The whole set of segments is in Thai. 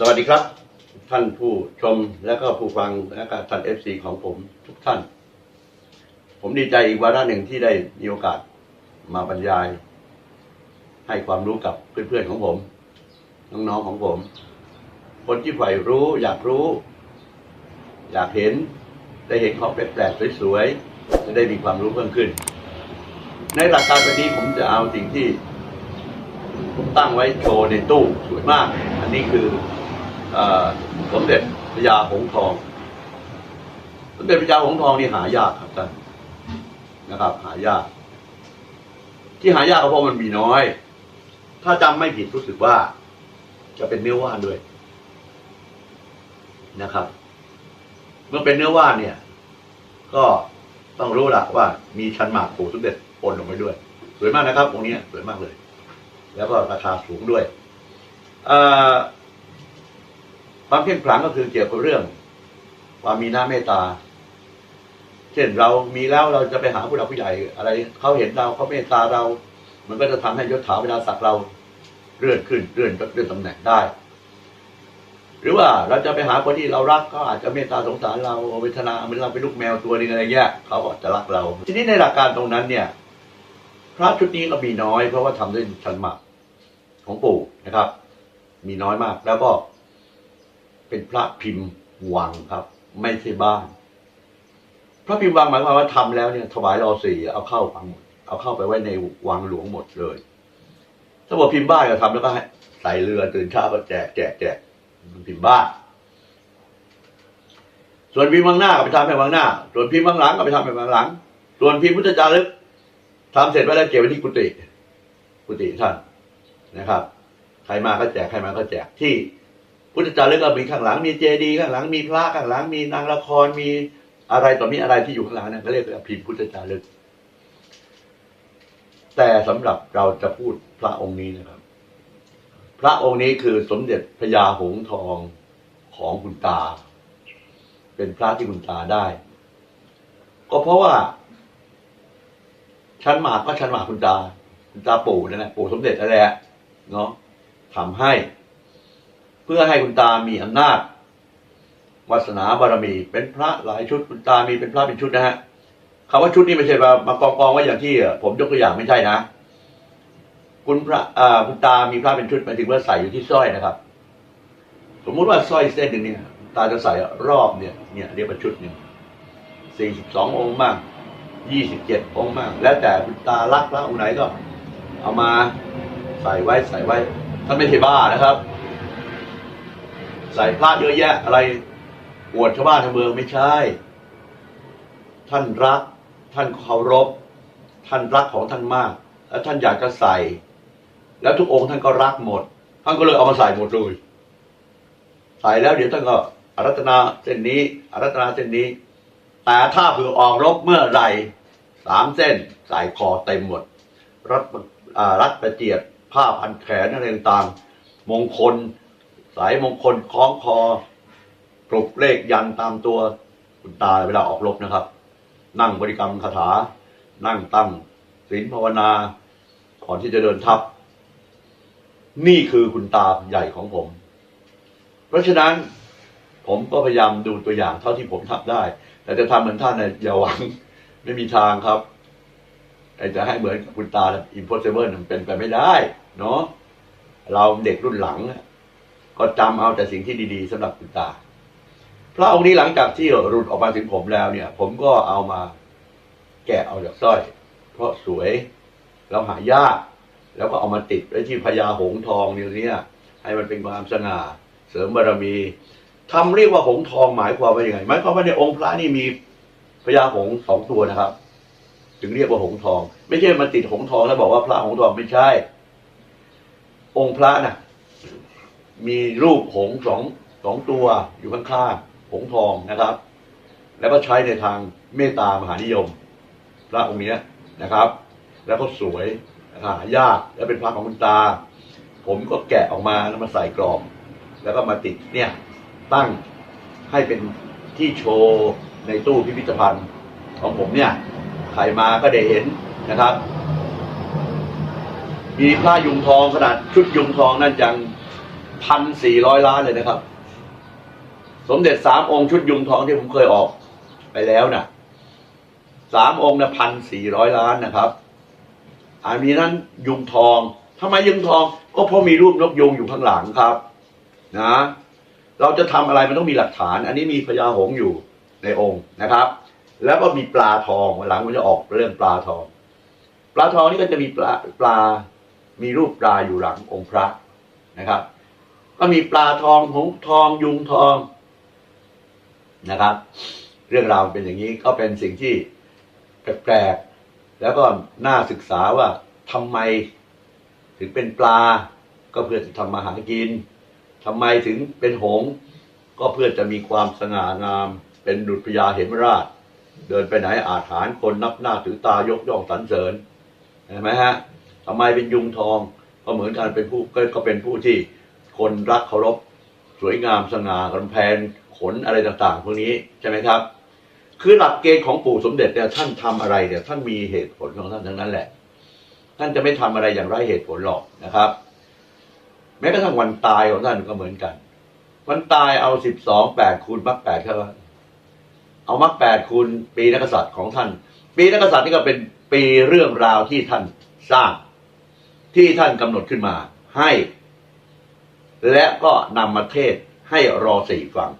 สวัสดีครับ ท่านผู้ชมและก็ผู้ฟังและก็ท่านเอฟซีของผมทุกท่าน ผมดีใจอีกวาระหนึ่งที่ได้มีโอกาสมาบรรยาย ให้ความรู้กับเพื่อนๆของผม น้องๆของผม คนที่ใฝ่รู้อยากรู้ อยากเห็นได้เห็นของแปลกๆสวยๆจะได้มีความรู้เพิ่มขึ้น ในหลักการวันนี้ผมจะเอาสิ่งที่ผมตั้งไว้โชว์ในตู้สวยมาก อันนี้คือเออ สมเด็จพระยาหงทอง สมเด็จพระยาหงทองนี่หายากครับท่านนะครับ หายาก ที่หายากก็เพราะมันมีน้อย ถ้าจำไม่ผิดรู้สึกว่า จะเป็นเนื้อว่านด้วยนะครับ เมื่อเป็นเนื้อว่านเนี่ย ก็ต้องรู้ละว่ามีชั้นหมากปู่สมเด็จปนลงไปด้วย สวยมากนะครับองค์นี้สวยมากเลย แล้วก็ราคาสูงด้วยอ่อ ความเพ่งขลังก็คือเกี่ยวกับเรื่องความมีน้าเมตตา เช่นเรามีแล้วเราจะไปหาผู้หลักผู้ใหญ่อะไรเขาเห็นเราเขาเมตตาเรา มันก็จะทำให้ยศถาเวลาศักดิ์เราเลื่อนขึ้นเลื่อนเลื่อนตำแหน่งได้ หรือว่าเราจะไปหาคนที่เรารักเขาอาจจะเมตตาสงสารเราเวทนาเหมือนเราเป็นลูกแมวตัวนึงอะไรเงี้ยเขาก็จะรักเรา ทีนี้ในหลักการตรงนั้นเนี่ย พระชุดนี้ก็มีน้อยเพราะว่าทำด้วยชันหมากของปู่นะครับ มีน้อยมากแล้วก็ เป็นพระพิมพ์วังครับ ไม่ใช่บ้าน พระพิมพ์วังหมายความว่าทำแล้วเนี่ย ถวายรอสี่เอาเข้าฟังหมดเอาเข้าไปไว้ในวังหลวงหมดเลย ถ้าบอกพิมพ์บ้านก็ทำแล้วก็ใส่เรือตื่นเช้าก็แจกแจกแจกมันพิมพ์บ้านส่วนพิมพ์วังหน้าก็ไปทำให้วังหน้า ส่วนพิมพ์วังหลังก็ไปทำให้วังหลัง ส่วนพิมพ์พุทธจารึกทำเสร็จไว้แล้วเก็บไว้ที่กุฏิกุฏิท่านนะครับ ใครมาก็แจกใครมาก็แจกที่ พุทธจารึกก็มีข้างหลังมีเจดีย์ข้างหลังมีพระข้างหลังมีนางละครมีอะไรต่อมีอะไรที่อยู่ข้างหลังนั่นก็เรียกว่าพิมพ์พุทธจารึก แต่สำหรับเราจะพูดพระองค์นี้นะครับ พระองค์นี้คือสมเด็จพระยาหงทองของคุณตา เป็นพระที่คุณตาได้ ก็เพราะว่าชั้นหมากก็ชั้นหมากคุณตา คุณตาปู่นั่นแหละปู่สมเด็จนั่นแหละเนาะทำให้ เพื่อให้คุณตามีอำนาจวาสนาบารมี เป็นพระหลายชุดคุณตามีเป็นพระเป็นชุดนะฮะคำว่าชุดนี้ไม่ใช่มามากองกองไว้อย่างที่ผมยกตัวอย่างไม่ใช่นะ คุณพระคุณตามีพระเป็นชุดหมายถึงว่าใส่อยู่ที่สร้อยนะครับ สมมุติว่าสร้อยเส้นหนึ่งเนี่ยตาจะใส่รอบเนี่ยเนี่ยเรียกว่าชุดหนึ่งสี่สิบสององค์บ้างยี่สิบเจ็ดองค์มาก แล้วแต่คุณตารักพระองค์ไหนก็ เอามาใส่ไว้ใส่ไว้ท่านไม่ใช่บ้านะครับ ใส่พระเยอะแยะอะไรอวดชาวบ้านชาวเมืองไม่ใช่ ท่านรัก ท่านเคารพ ท่านรักของท่านมาก แล้วท่านอยากจะใส่ แล้วทุกองค์ท่านก็รักหมด ท่านก็เลยเอามาใส่หมดเลย ใส่แล้วเดี๋ยวท่านก็อารัตนาเส้นนี้อารัตนาเส้นนี้ แต่ถ้าเผื่อออกรบเมื่อไหร่สามเส้นใส่คอเต็มหมด รัดรัดประเจียดผ้าพันแขนอะไรต่างมงคล สายมงคลคล้องคอปลุกเลขยันตามตัวคุณตาเวลาออกรบนะครับ นั่งบริกรรมคาถา นั่งตั้งศีลภาวนาก่อนที่จะเดินทัพ นี่คือคุณตาใหญ่ของผม เพราะฉะนั้นผมก็พยายามดูตัวอย่างเท่าที่ผมทำได้ แต่จะทำเหมือนท่านเนี่ยอย่าหวังไม่มีทางครับไอ้จะให้เหมือนคุณตา impossible มันเป็นไปไม่ได้ เนาะเราเด็กรุ่นหลัง ก็จำเอาแต่สิ่งที่ดีๆสำหรับคุณตา พระองค์นี้หลังจากที่หลุดออกมาถึงผมแล้วเนี่ย ผมก็เอามาแกะเอาจากสร้อย เพราะสวยแล้วหายาก แล้วก็เอามาติดไว้ที่พญาหงทองเนี่ยเนี่ยให้มันเป็นความสง่า เสริมบารมีทำเรียกว่าหงทองหมายความว่ายังไงหมายความว่าในองค์พระนี่มีพญาหงสองตัวนะครับ ถึงเรียกว่าหงทอง ไม่ใช่มาติดหงทองแล้วบอกว่าพระหงทองไม่ใช่ องค์พระน่ะ มีรูปหงส์สองสองตัวอยู่ข้างๆหงส์ทองนะครับ แล้วก็ใช้ในทางเมตตามหานิยม พระองค์เนี้ยนะครับ แล้วก็สวยหายากและเป็นพระของคุณตา ผมก็แกะออกมาแล้วมาใส่กรอบ แล้วก็มาติดเนี่ยตั้งให้เป็นที่โชว์ในตู้พิพิธภัณฑ์ ของผมเนี่ยใครมาก็ได้เห็นนะครับ มีพระยุงทองขนาดชุดยุงทองนั่นยัง พันสี่ร้อยล้านเลยนะครับ สมเด็จสามองค์ชุดยุงทองที่ผมเคยออกไปแล้วนะสามองค์นะพันสี่ร้อยล้านนะครับ อันนี้นั้นยุงทองทำไมยุงทอง ก็เพราะมีรูปนกยุงอยู่ข้างหลังครับ นะ เราจะทำอะไรมันต้องมีหลักฐาน อันนี้มีพญาหงอยู่ในองค์นะครับ แล้วก็มีปลาทองหลังมันจะออกเรื่องปลาทอง ปลาทองนี่ก็จะมีปลาปลามีรูปปลาอยู่หลังองค์พระนะครับ ก็มีปลาทองหงทองยุงทองนะครับ เรื่องราวเป็นอย่างนี้ก็เป็นสิ่งที่แปลกๆแล้วก็น่าศึกษาว่าทำไม ถึงเป็นปลา ก็เพื่อจะทำมาหากินทำไมถึงเป็นหง ก็เพื่อจะมีความสง่างาม เป็นดุจพญาเหมราช เดินไปไหนอาถรรพ์คนนับหน้าถือตายกย่องสรรเสริญเห็นไหมฮะทำไมเป็นยุงทอง ก็เหมือนกันเป็นผู้ก็เป็นผู้ที่ คนรักเคารพสวยงามสง่ากำแพงขนอะไรต่างๆพวกนี้ใช่ไหมครับ คือหลักเกณฑ์ของปู่สมเด็จเนี่ยท่านทำอะไรเนี่ยท่านมีเหตุผลของท่านทั้งนั้นแหละ ท่านจะไม่ทำอะไรอย่างไร้เหตุผลหรอกนะครับ แม้กระทั่งวันตายของท่านก็เหมือนกัน วันตายเอาสิบสองแปดคูณมรรคแปดเข้ามเอามรรคแปดคูณปีนักษัตริย์ของท่าน ปีนักษัตริย์นี่ก็เป็นปีเรื่องราวที่ท่านสร้างที่ท่านกำหนดขึ้นมา ให้ และก็นำมาเทศให้รอสี่ฟัง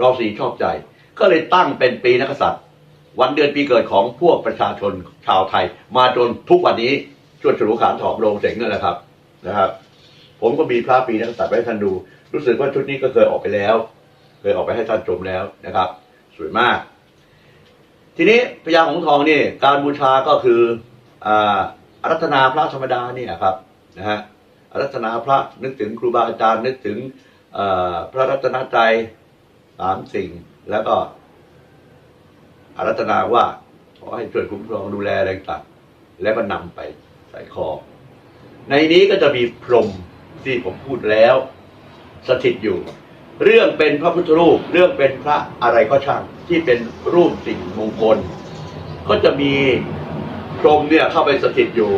รอสี่ชอบใจ ก็เลยตั้งเป็นปีนักษัตริย์ วันเดือนปีเกิดของพวกประชาชนชาวไทย มาจนทุกวันนี้ชวดฉลูขานถอบโรงเสงนั่นแหละครับนะครับ ผมก็มีพระปีนักษัตริย์ไว้ให้ท่านดู รู้สึกว่าชุดนี้ก็เคยออกไปแล้ว เคยออกไปให้ท่านชมแล้วนะครับ สวยมาก ทีนี้พญาหงทองนี่การบูชาก็คืออ่ารัธนาพระธรรมดาเนี่ยครับนะฮะ รัธนาพระนึกถึงครูบาอาจารย์นึกถึงพระรัตนตรัยสามสิ่ง แล้วก็อารัธนาว่าขอให้ช่วยคุ้มครองดูแลอะไรต่างแล้วก็นำไปใส่คอ ในนี้ก็จะมีพรหมที่ผมพูดแล้ว สถิตอยู่ เรื่องเป็นพระพุทธรูป เรื่องเป็นพระอะไรก็ช่างที่เป็นรูปสิ่งมงคล ก็จะมีพรหมเนี่ยเข้าไปสถิตอยู่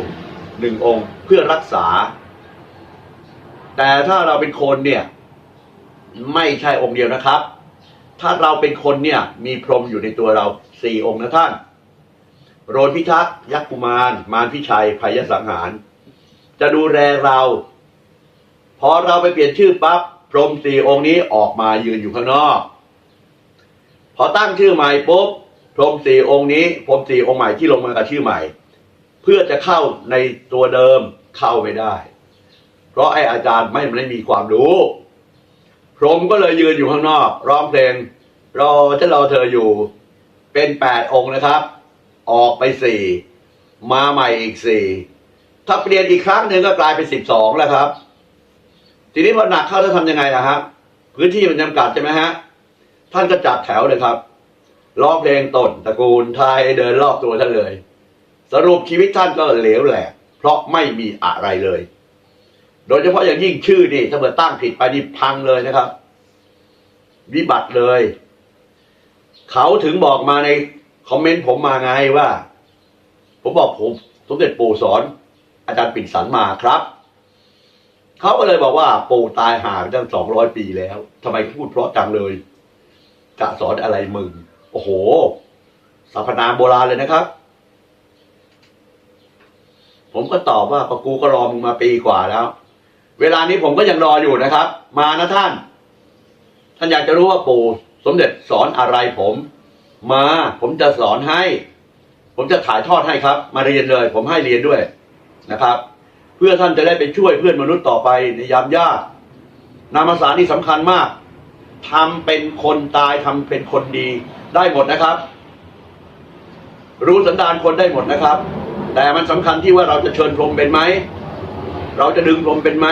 หนึ่งองค์เพื่อรักษา แต่ถ้าเราเป็นคนเนี่ยไม่ใช่องค์เดียวนะครับ ถ้าเราเป็นคนเนี่ยมีพรหมอยู่ในตัวเราสี่องค์นะท่าน โรนพิทักษ์ยักษ์กุมาร มารพิชัยภัยสังหาร จะดูแลเราพอเราไปเปลี่ยนชื่อปั๊บพรหมสี่องค์นี้ออกมายืนอยู่ข้างนอก พอตั้งชื่อใหม่ปุ๊บพรหมสี่องค์นี้พรหมสี่องค์ใหม่ที่ลงมากับชื่อใหม่ เพื่อจะเข้าในตัวเดิมเข้าไม่ได้ เพราะไอ้อาจารย์ไม่ไม่มีความรู้ พรหมก็เลยยืนอยู่ข้างนอก ร้องเพลงรอจะรอเธออยู่ เป็นแปดองค์นะครับ ออกไปสี่มาใหม่อีกสี่ถ้าเปลี่ยนอีกครั้งหนึ่งก็กลายเป็นสิบสองแล้วครับ ทีนี้พอหนักเข้าจะทำยังไงล่ะครับ พื้นที่มันจำกัดใช่ไหมฮะ ท่านก็จัดแถวเลยครับร้องเพลงต้นตระกูลไทยเดินรอบตัวท่านเลย สรุปชีวิตท่านก็เหลวแหลกเพราะไม่มีอะไรเลย โดยเฉพาะอย่างยิ่งชื่อนี่ถ้าเกิดตั้งผิดไปนี่พังเลยนะครับ วิบัติเลย เขาถึงบอกมาในคอมเมนต์ผมมาไงว่า ผมบอกผมสมเด็จปู่สอน อาจารย์ปิ่นสันมาครับ เขาก็เลยบอกว่า ปู่ตายหาไปตั้งสองร้อยปีแล้วทำไมพูดเพราะจังเลย จะสอนอะไรมึง โอ้โหสรรพนามโบราณเลยนะครับ ผมก็ตอบว่าก็กูก็รอมึงมาปีกว่าแล้ว เวลานี้ผมก็ยังรออยู่นะครับ มานะท่าน ท่านอยากจะรู้ว่าปู่สมเด็จสอนอะไรผม มาผมจะสอนให้ ผมจะถ่ายทอดให้ครับ มาเรียนเลย ผมให้เรียนด้วยนะครับ เพื่อท่านจะได้ไปช่วยเพื่อนมนุษย์ต่อไปในยามยากนามสารนี่สำคัญมากทำเป็นคนตายทำเป็นคนดีได้หมดนะครับ รู้สันดานคนได้หมดนะครับ แต่มันสำคัญที่ว่าเราจะเชิญพรมเป็นไหม เราจะดึงพรมเป็นไหม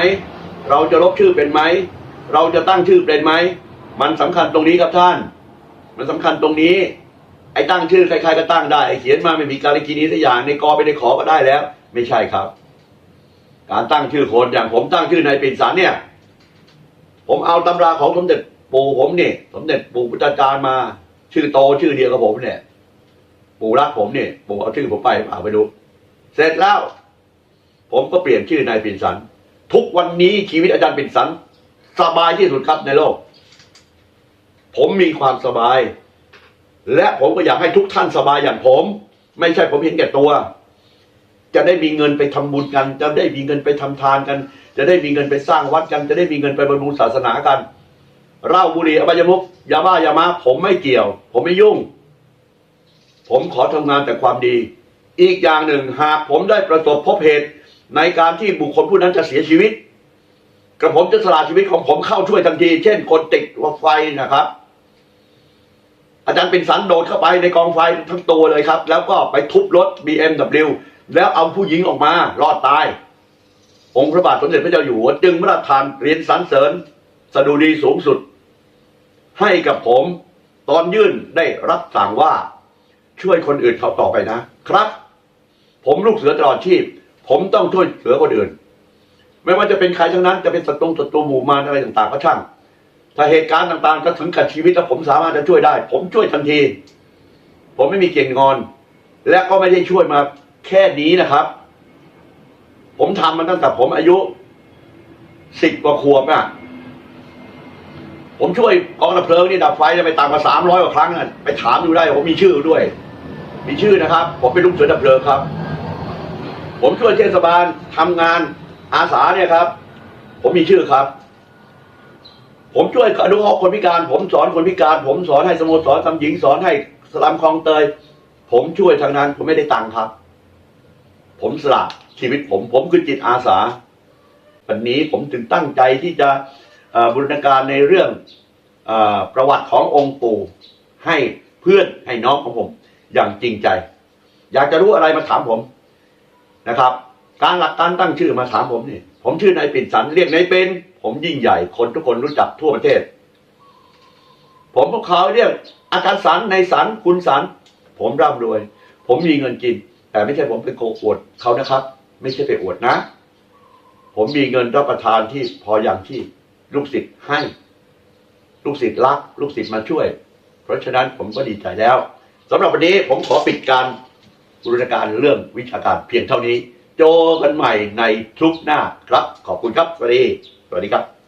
เราจะลบชื่อเป็นไหม เราจะตั้งชื่อเป็นไหม มันสำคัญตรงนี้ครับท่าน มันสำคัญตรงนี้ ไอ้ตั้งชื่อใครๆก็ตั้งได้ไอ้เขียนมาไม่มีการกินีสักอย่างในกอไปในขอก็ได้แล้ว ไม่ใช่ครับ การตั้งชื่อคนอย่างผมตั้งชื่อนายปิ่นสันเนี่ย ผมเอาตำราของสมเด็จปู่ผมเนี่ยสมเด็จปู่พุทธจารย์มา ชื่อโตชื่อเดียวกับผมเนี่ย ปู่รักผมเนี่ยปู่เอาชื่อผมไปเอาไปดู เสร็จแล้ว ผมก็เปลี่ยนชื่อนายปิ่นสัน ทุกวันนี้ชีวิตอาจารย์ปิ่นสัน สบายที่สุดครับในโลก ผมมีความสบาย และผมก็อยากให้ทุกท่านสบายอย่างผม ไม่ใช่ผมเห็นแก่ตัว จะได้มีเงินไปทำบุญกัน จะได้มีเงินไปทำทานกัน จะได้มีเงินไปสร้างวัดกัน จะได้มีเงินไปบำรุงศาสนากันเหล้าบุหรี่อบายมุกยาบ้ายามาผมไม่เกี่ยว ผมไม่ยุ่ง ผมขอทำงานแต่ความดี อีกอย่างหนึ่งหากผมได้ประสบพบเหตุ ในการที่บุคคลผู้นั้นจะเสียชีวิต กระผมจะสละชีวิตของผมเข้าช่วยทันที เช่น คนติดไฟนะครับ อาจารย์เป็นสันโดดเข้าไปในกองไฟทั้งตัวเลยครับ แล้วก็ไปทุบรถ BMW แล้วเอาผู้หญิงออกมารอดตาย องค์พระบาทสมเด็จพระเจ้าอยู่หัวจึงพระราชทานเหรียญสรรเสริญสดุดีสูงสุด ให้กับผมตอนยื่นได้รับสั่งว่าช่วยคนอื่นเขาต่อไปนะครับ ผมลูกเสือตลอดชีพ ผมต้องช่วยเหลือคนอื่น ไม่ว่าจะเป็นใครทั้งนั้นจะเป็นศัตรูศัตรูหมู่มารอะไรต่างๆก็ช่าง ถ้าเหตุการณ์ต่างๆจะถึงกับชีวิตแล้วผมสามารถจะช่วยได้ ผมช่วยทันที ผมไม่มีเก่งงอน และก็ไม่ได้ช่วยมาแค่นี้นะครับ ผมทำมันตั้งแต่ผมอายุสิบกว่าขวบอะผมช่วยกองดับเพลิงนี่ดับไฟไปต่างกว่าสามร้อยกว่าครั้งอะไปถามดูได้ผมมีชื่อด้วย มีชื่อนะครับ ผมเป็นลูกเสือดับเพลิงครับ ผมช่วยเทศบาลทำงานอาสาเนี่ยครับ ผมมีชื่อครับ ผมช่วยอนุเคราะห์คนพิการ ผมสอนคนพิการ ผมสอนให้สโมสรทำหญิงสอนให้สลัมคลองเตย ผมช่วยทางนั้น ผมไม่ได้ตังค์ครับ ผมสละชีวิตผม ผมคือจิตอาสา วันนี้ผมถึงตั้งใจที่จะบูรณาการในเรื่องอประวัติขององค์ปู่ให้เพื่อนให้น้องของผม อย่างจริงใจ อยากจะรู้อะไรมาถามผม นะครับ การหลักการตั้งชื่อมาถามผมนี่ผมชื่อนายปิ่นสันเรียกนายเป็น ผมยิ่งใหญ่คนทุกคนรู้จักทั่วประเทศ ผมพวกเขาเรียกอาจารย์สันในายสันคุณสันผมร่ำรวย ผมมีเงินกิน แต่ไม่ใช่ผมเป็นโกอวดเขานะครับ ไม่ใช่ไปอวดนะ ผมมีเงินรับประทานที่พออย่างที่ลูกศิษย์ให้ ลูกศิษย์รัก ลูกศิษย์มาช่วย เพราะฉะนั้นผมก็ดีใจแล้วสำหรับวันนี้ผมขอปิดการ บริการเรื่องวิชาการเพียงเท่านี้ โจกันใหม่ในทุกหน้าครับ ขอบคุณครับ สวัสดี สวัสดีครับ